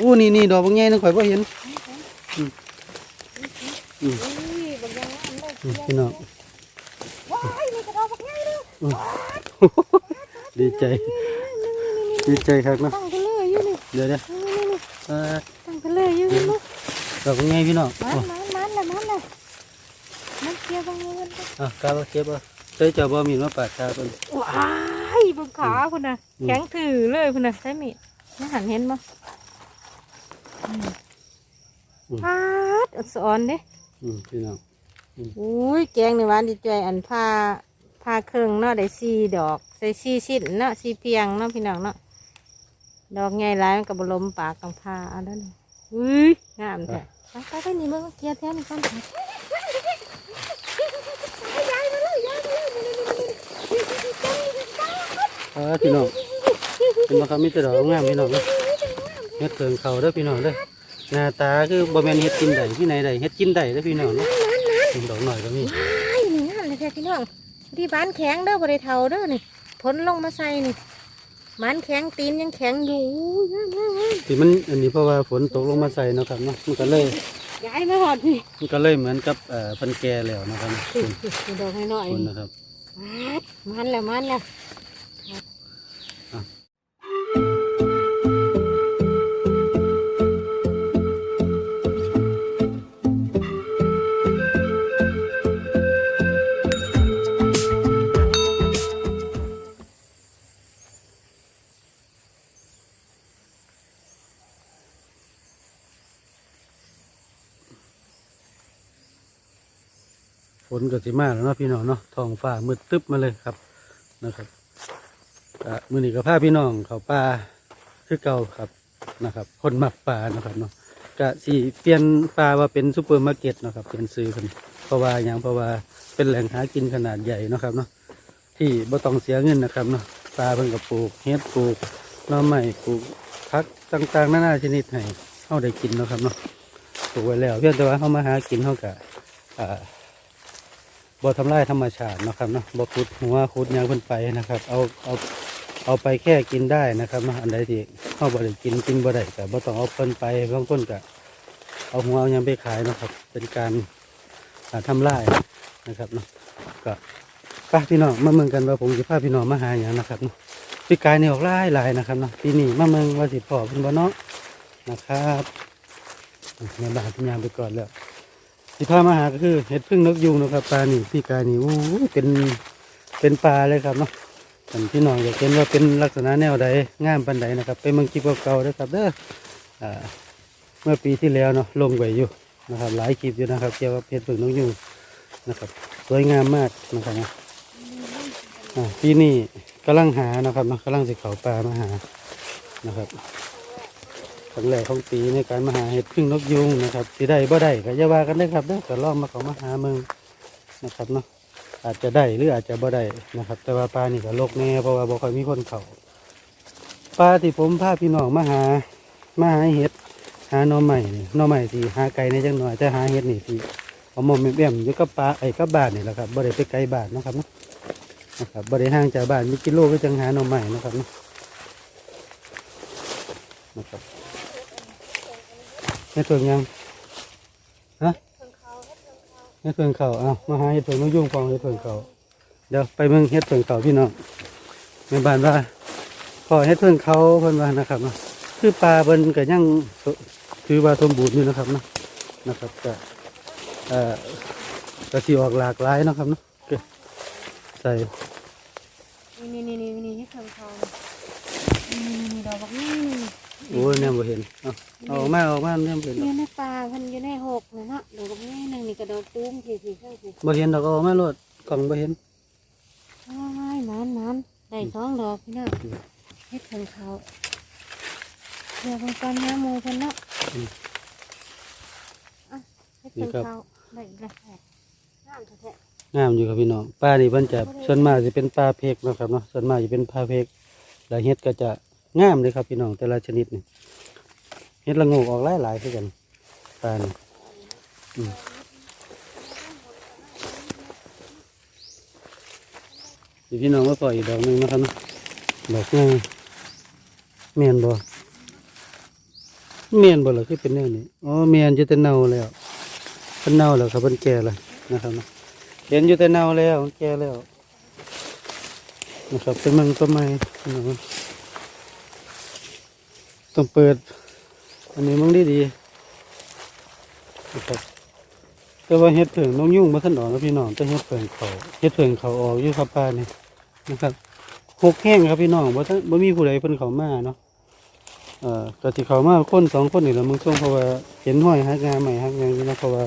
อู้นี่นี่ดอกบางแง่นึงข่อยบ่เห็นอืมอุ้ยบางอย่างนั้นเลยอืมพี่น้องว้ายนี่กระดอกบักใหญ่เลยดีใจ ดีใจครับเนาะตั้งไปเลยอยู่นี่เดี๋ยวเดี๋ยวนี่นี่นี่เอ่อตั้งไปเลยอยู่นี่ลูกดอกบางแง่พี่น้องมันโอ้มันมันเลยมันเลยมันเกี่ยวบางเงินอะกาบเก็บอะใช้เจ้าบ่มีดมาปาดตาเพิ่นว้ายบนขาคุณน่ะอืมแข็งถือเลยคุณน่ะใช่มีดไม่หันเห็นมั้ย พาดอักษรเด้อืมพี่น้องอุ้ยแกงในหวานดีใจอันผ้าผ้าเครื่องเนาะได้สี่ดอกใส่สี่ชิ้นเนาะสี่เพียงเนาะพี่น้องเนาะดอกใหญ่หลายมันกับบลมปากกับผ้าเอันนั้นอุ้ยงามแท้ไปไปไปนี่เบิ่งเกียร์แท้นี่ก่อนไปอ่าพี่น้องเป็นบ่ครับมีแต่ดอกงามพี่น้อง เนาะเฮ็ดเพิงเขาเด้อพี่น้องเด้อหน้าตาคือบ่แม่นเฮ็ดกินได้ที่ไหนได้เฮ็ดกินได้เด้อพี่น้องเนาะดอกหน่อยก็มีไอ้นี่งามเลยแท้พี่น้องที่บ้านแข็งเด้อบริเทาเด้อนี่ผลลงมาใส่นี่มันแข็งตีนยังแข็งอยู่อุ้ยงามงามงามที่มันอันนี้เพราะว่าฝนตกลงมาใส่เนาะครับเนาะมันก็เลยย้ายมาหอดพี่มันก็เลยเหมือนกับเอ่อเพันแก่แล้วนะครับดอกให้หน่อยคุณนะครับมันแล้วมันแล้ว นก็สิมาแล้วเนาะพี่น้องเนาะท้องฟ้ามืดตึ๊บมาเลยครับนะครับมือนี้ก็พาพี่น้องเขาป่าคือเก่าครับนะครับ คนมักป่านะครับเนาะก็สิเปลี่ยนป่าว่าเป็นซูเปอร์มาร์เก็ตเนาะครับเป็นซื้อกันเพราะว่าอย่างเพราะว่าเป็นแหล่งหากินขนาดใหญ่เนาะครับเนาะที่บ่ต้องเสียเงินนะครับเนาะปลาเพิ่นก็ปลูกเฮ็ดปลูกหน่อไม้ปลูกผักต่างๆนานาชนิดให้เฮาได้กินนะครับเนาะปลูกไว้แล้วเพียงแต่ว่าเฮามาหากินเฮาก็อ่า บ่ทำลายธรรมชาตินะครับเนาะบ่ขุดหัวขุดยางเพิ่นไปนะครับ เอาเอาเอาไปแค่กินได้นะครับเนาะอันใดที่เฮาบ่ได้กินกินบ่ได้ก็บ่ต้องเอาเพิ่นไปบางคนก็เอาหัวเอายังไปขายนะครับ เป็นการอ่าทำลายนะครับเนาะก็ไปพี่น้องมาเมืองกันว่าผมสิพาพี่น้องมาหาหยังนะครับเนาะปีกายนี่ออกหลายหลายนะครับเนาะปีนี้มาเมืองว่าสิพอเพิ่นบ่เนาะนะครับแม่บ้านพี่ยามไปก่อนแล้ว ที่พามาหาก็คือเห็ดพึ่งนกยูงนะครับปลานี่พี่กายนี่โอ้เป็นเป็นปลาเลยครับเนาะท่านพี่น้องอยากเห็นว่าเป็นลักษณะแนวใดงามปันใดนะครับ ไปเมืองคลิปเก่าๆนะครับเด้ออเมื่อปีที่แล้วเนาะลงไว้อยู่นะครับ หลายคลิปอยู่นะครับ เกี่ยวกับเห็ดพึ่งนกยูงนะครับ สวยงามมากนะครับนะอ่าปีนี้กำลังหานะครับนะกำลังสิเขาปลามาหานะครับ ครั้งแรกของปีในการมาหาเห็ดพึ่งนกยุงนะครับสิได้บ่ได้ก็อย่าว่ากันเลยครับเด้อก็ลองมาเขามาหาเมืองนะครับเนาะอาจจะได้หรืออาจจะบ่ได้นะครับ แต่ว่าปลานี่ก็ลกแน่เพราะว่าบ่ค่อยมีคนเขาปลาที่ผมพาพี่น้องมาหามาหาเห็ดหาหน่อใหม่นี่หน่อใหม่ที่หาไกลในจังหน่อยแต่หาเห็ดนี่ที่เอามอมแอมอยู่กับปลาไอ้กับบานนี่แหละครับบ่ได้ไปไกลบานเนะครับเนาะนะครับบ่ได้ห่างจากบ้านมีกิโลก็จังหาหน่อใหม่นะครับเนาะนะครับ เฮ็ดเพิ่งยังฮะเฮ็ดเพิ่งเขาเอามาหาเฮ็ดเพิ่งมายุ่งฟองเฮ็ดเพิ่งเขาเดี๋ยวไปเบิ่งเฮ็ดเพิ่งเขาพี่น้องแม่บ้านว่าพอเฮ็ดเพิ่งเขาเพิ่นว่านะครับเนาะคือปลาเพิ่นก็ยังคือว่าสมบูรณ์อยู่นะครับเนาะนะครับก็เอ่อก็สิออกหลากหลายนะครับเนาะใส่นี่นี่นี่นี่นี่ให้เพิ่มเขานี่นี่นี่ดอกบักนี่นี่ โอ้ยแนมบ่เห็นเอาเอาออกมาเอาออกมาแนมบ่เห็นอดอกยู่ในป่าเพิ่นอยู่ในหกเลยเนาะดอกบักนี่หนึ่งนี่กระโดดตุ้มสี่สี่เท่าสี่บ่เห็นดอกเอาออกมาโลดกล่องบ่เห็นอ้ายมันมันได้สองดอกพี่น้องเฮ็ดเพิ่งเขาเดี๋ยวเพิ่นก่อนนะหมูเพิ่นเนาะอะเฮ็ดเพิ่งเขาได้อีกแล้วงามแท้งามอยู่ครับพี่น้องปลานี่เพิ่นจะส่วนมากจะเป็นปลาเพกเนาะครับเนาะส่วนมากจะเป็นปลาเพกแล้วเฮ็ดก็จะงามเลยครับพี่น้องแต่ละชนิดนี่ เฮ็ดละงูออกหลายๆคือกันปลานี่อีพี่น้องมาปล่อยอีกดอกหนึงนะครับนะดอกงามแม่นบ่เมียนบ่ล่ะคือเป็นแนวนี้อ๋อเมียนอยู่แต่เน่าแล้วเพิ่นเน่าแล้วครับเพิ่นแก่แล้วนะครับเนะเห็นอยู่แต่เน่าแล้วมันแก่แล้วนะครับเป็นมันต้นไม้ต้องเปิด อันนี้มึงดีดีนะครับแต่ว่าเห็ดเผิงน้องยุ่งมาท่านออนพี่น้องแต่เห็ดเผิงเขาเห็ดเผิงเขาออกอยู่ครับป้านี่นะครับหกแห้งครับพี่น้องบ่ท่านบ่มีผู้ใดเพิ่นเขามาเนาะเอ่อกสิเขามาคนสองคนนี่แหละมึงช่วงเพราะว่าเห็นห้อยฮักงานใหม่ฮักงานนี่นะเพราะว่า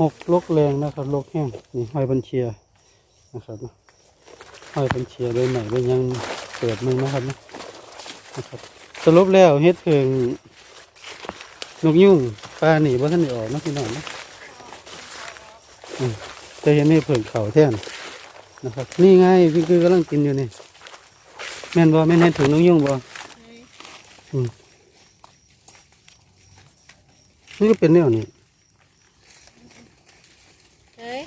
หกลกแรงนะครับลกแห้งนี่ห้อยบัญเชียนะครับห้อยบัญเชียเลยใหม่เลยยังเปิดมึงนะครับนะนะครับ สรุปแล้วเฮ็ดเพิงนกยุ่งปลาหนีว่าท่านได้ออกเนาะพี่น้องเนาะอืมจะเห็นนี่เพิงเขาแท่นนะครับ นี่ไงพี่คือกำลังกินอยู่นี่แม่นบ่แม่นเห็นถึงน้องยุ่งบ่อืมนี่ก็เป็นแนวนี้เฮ้ย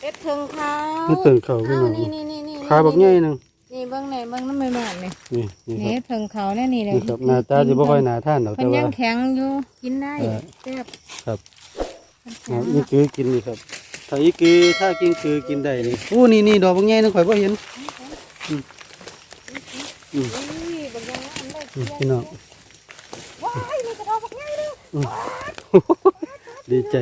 เอ็ดเทิงเขานี่เติ่งเขาพี่น้องนี่นี่นี่นี่ขาบักใหญ่หนึงนี่เบิ้งไหนเบิ้งน้ำไม่แม่ นนี่นี่นี่คนี่รับเทิงเขาแน่นี่เลยนี่ครับหน้าตาสิบ่ค่อยน่าทานดอกมัแต่นว่ายังแข็งอยู่กินได้เออแซ่บครับมันอ่าแข็งนี่คือกินนี่ครับถ้าอีคือถ้ากินคือกินได้นี่อู้นี่นี่ดอกบักใหญ่นึงข่อยบ่เห็นอืมอุ้ยบักยังงามเลยอืมพี่น้องว้ายนี่กระดอกบักใหญ่เลยอืมดีใจ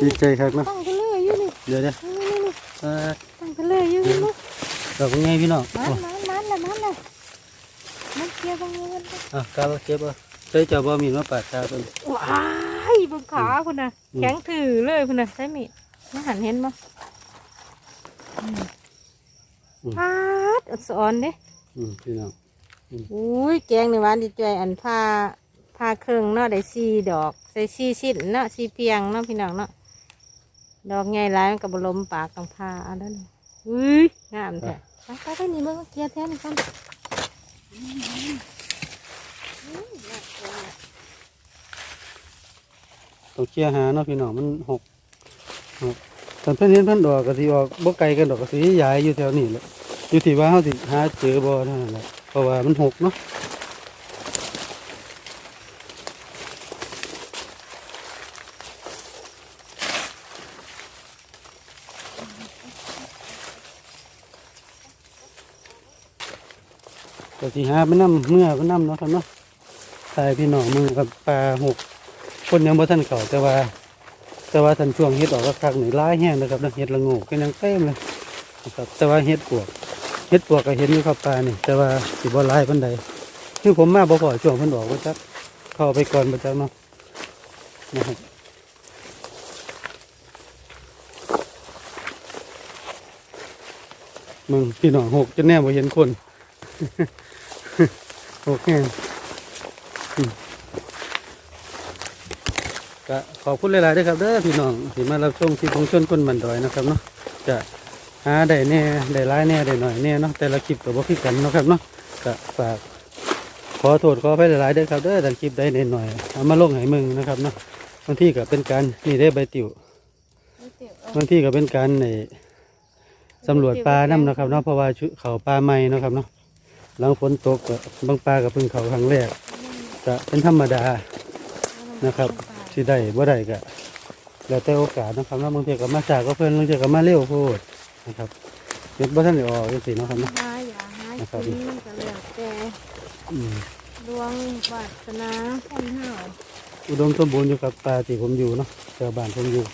ดีใจครับเนาะตั้งทะเลอยู่นี่เดี๋ยวเดี๋ยวนี่นี่นี่เอ่อตั้งทะเลอยู่นี่ลูกดอกบักใหญ่พี่น้องมันโอ้มันมันละมันละ มันเกี่ยวบังเงินอะกาบเก็บอะใช้เจ้าบ่มีมาปาดตาเพิ่นว้ายบนขาคุณน่ะอืมแข็งถือเลยคุณน่ะใช่มีดไม่หันเห็นมั้พาดอักษรเด้อืมพี่น้องอุ้ยแกงในหวานดีใจอันผ้าผ้าเครื่องเนาะได้สี่ดอกใส่สี่ชิ้นเนาะสี่เพียงเนาะพี่น้องเนาะดอกใหญ่หลายมันกับบลมปากกังผ้าเอันนั้นอุ้ยงามแท้ไปไปไปนี่เบิ่งเกียร์แท้นี่กัน ต้องเชี่ยหาเนาะพี่น้องมันหกหกตอนเพื่อนเห็นเพิ่นดอกก็สิออกบ่ไกลกันดอกก็สิใหญ่อยู่แถวนี้แหละอยู่ที่ว่าเขาสิหาเจอบ่นั่นแหละเพราะว่ามันหกเนาะ ก็สิหาไปนํเมื่อไปนํเนาะครับเนาะทายพี่น้องมือกับปลาหกคนยังบ่ทันเขาแต่ว่า แต่ว่าทันช่วงเฮ็ดออกก็คักหนี่ร้ายแห้งนะครับนะเฮ็ดละงูก็ยังเต็มเลยนะครับแต่ว่าเฮ็ดปวกเฮ็ดปวกก็เห็นอยู่ครับปลานี่แต่ว่าสิบ่ร้ายปานใดคือผมมาบ่พอช่วงเพิ่นออกว่าจักเข้าไปก่อนบ่จักเนาะนะครับมึงพี่น้องหกจนแน่บ่เห็นคน หกแห้งก็ขอบคุณหลายๆด้วยครับเด้อพี่น้องที่มารับชมที่ของชนคนบันดอยนะครับเนาะจะหาได้แน่ได้ร้ายแน่ได้หน่อยแน่เนาะแต่ละคลิปก็บ่คือกันเนาะครับเนาะก็ฝากขอโทษขออภัยหลายๆด้วยครับเด้อแต่คลิปได้นิดหน่อยเอามาลงให้มึงนะครับเนาะบางที่ก็เป็นการนี่ได้ใบติวบางที่ก็เป็นการในสำรวจปลาน้ำนะครับเนาะเพราะว่าชุเขาปลาใหม่เนาะครับเนาะ หลังฝนตกก็บางปลาก็เพิ่งเขาครั้งแรกก็เป็นธรรมดานะครับสิได้บ่ได้ก็แล้วแต่โอกาสนะครับเนาะบางทีก็มาจากก็เพิ่นบางทีก็มาเร็วโพดนะครับเด็ดบ่ทันได้ออกจังซี่เนาะครับเนาะหาอย่าหานะครับกินมันก็แล้วแต่อืมดวงวาสนาคนเฮาอุดมสมบูรณ์อยู่กับปลาที่ผมอยู่เนาะแถวบ้านผมอยู่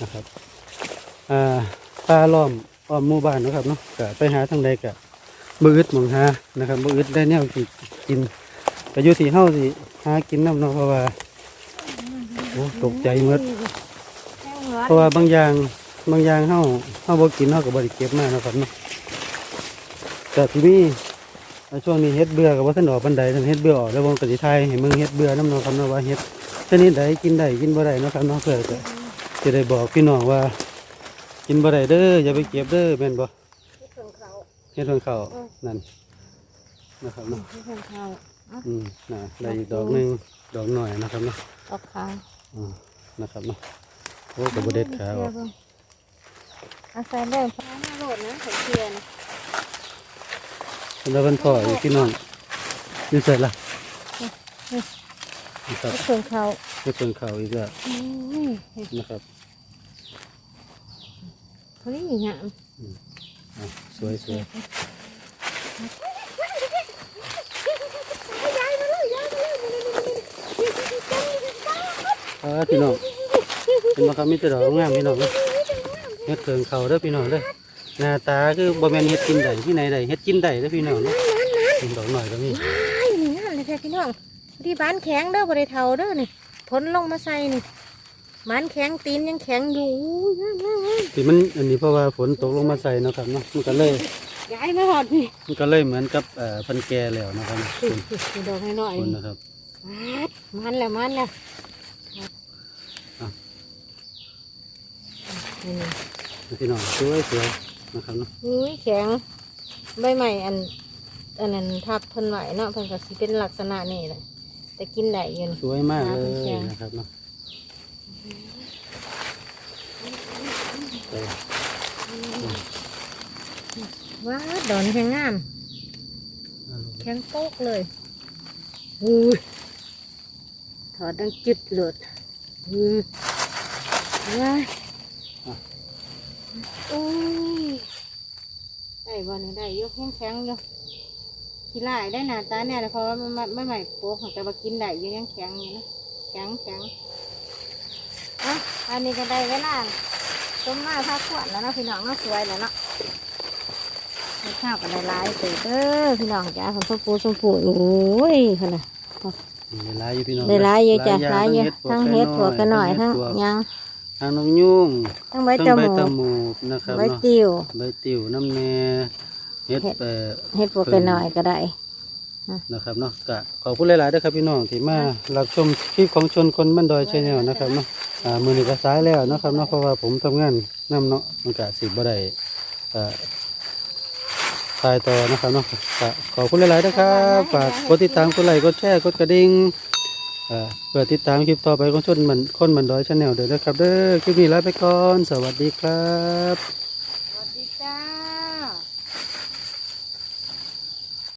นะครับอ่าปลาล้อมอ้อมหมู่บ้านเนาะครับเนาะก็ไปหาทางใดก็ บ่อึดมองหานะครับบ่อึดได้แนวสิกินก็อยู่ที่เฮาสิหากินน้ำเนาะเพราะว่าโอ้ตกใจหมดเพราะว่าบางอย่างบางอย่างเฮาเฮาบ่กินเฮาก็บ่ได้เก็บมาเนะครับเนาะแต่ที่นี่ช่วงนี้เฮ็ดเบื่อก็บ่ทันออกปานใดทันเฮ็ดเบื่อออกแล้วผมก็สิทยให้มึงเฮ็ดเบื่อนํเนาะครับนว่าเฮ็ดชนิดใดกินได้กินบ่ได้นะครับนาะเพื่อจะจะได้บอกพี่น้องว่า กินบ่ได้เด้ออย่าไปเก็บเด้อแม่นบ่ ฮ็ดของเขานั่นนะครับเนาะอืมน่ะได้อีกดอกหนึงดอกหน่อยนะครับเนาะออกขาวอ่านะครับเนาะโอ้ก็บ่เด็ดขาออกอาศัยเลยฟ้าหน้าโหลดนะใส่เทียนแล้วเพิ่นพ่ออยู่พี่น้องนี่เสร็จละนะครับเพิ่งเขาให้เพิ่งเข่าอีกแล้วอุ้ยนะครับ เขานี่งามอะ สวยสวยอ่าพี่น้องเป็นมาครับมีแต่ดอกงามพี่น้องเอ้ยเฮ็ดเพิ่งเข่าเด้อพี่น้องเด้อหน้าตาคือบ่แม่นเฮ็ดกินได้ที่ไหนได้เฮ็ดกินได้เด้อพี่น้องเนาะเห็นดอกหน่อยก็มีไอ้นี่งามเลยแท้พี่น้องที่บ้านแข็งเด้อบ่ได้เท่าเด้อนี่ผลลงมาใส่นี่ บ้านแข็งตีนยังแข็งอยู่อุ้ยงามงามงามที่มันอันนี้เพราะว่าฝนตกลงมาใส่เนาะครับเนาะมันก็เลยย้ายมาหอดพี่มันก็เลยเหมือนกับเอ่อเพันแก่แล้วนะครับอุ้คุยณอุ้ยดอกให้หน่อยคุณนะครับมัดมันแล้วมันแล้วอะนี่พี่น้องสวยสวยนะครับเนาะอุ้ยแข็งใบใหม่อันอันนั้นทับทนไหวเนาะเพิ่นก็สิเป็นลักษณะนี้แหละแต่กินได้อยืนสวยมากเลอ่าเป็นแกยงนะครับเนาะเออ ว้าดอนแข็งงามเอาลงแข็งโป๊กเลยอุ้ยถอดดังจิตหลุดอือว้ายอุ้ยได้บ่เนี่ยได้อยกแข็งแข็งๆอยู่ขี้ลายได้หนาตาเนี่ยเพราะว่ามันไม่ใหม่โป๊กของแต่ว่ากินได้อยู่ยังแข็งอยู่นะแข็งแข็งอะอันนี้ก็ได้เวลา ต้มมาพักขวดแล้วเนาะพี่น้องเนาะสวยแล้วเนาะให้ข้าวกันได้หลายเติบเด้อพี่น้องจ้าของพ่อปูชมพูโอ้ยขนาดได้หลายอยู่พี่น้องได้หลายเยอะจ้ะหลายเยอะปวกทั้งเฮ็ดถั่วกันหน่อยทั้งปวกยังทั้งนกยุ่งทั้งใบทั้งจใบมูตะกมูกนะครับใบเนาะติวใบติ๋วน้ำแน่เฮ็ดเฮ็ดเอ่อเฮ็ดพวกกันหน่อยก็ได้นะครับเนาะก็ขอบคุณหลายๆด้วยครับพี่น้องที่มารับชมคลิปของชนคนบ้านดอยชแนลนะครับเนาะ อ่ามือนี้ก็สายแล้วนะครับเนาะเพราะว่าผมทำงานนํเนาะมันก็สิบ่ได้เอ่อถ่ายต่อนะครับเนาะก็ขอบคุณหลายๆนะครับฝากกดติดตามกดไลค์กดแชร์กดกระดิ่งเอ่อเพื่อติดตามคลิปต่อไปของชนมันคนบ้านดอยชแนลเด้อนะครับเด้อคลิปนี้ลาไปก่อน สวัสดีครับ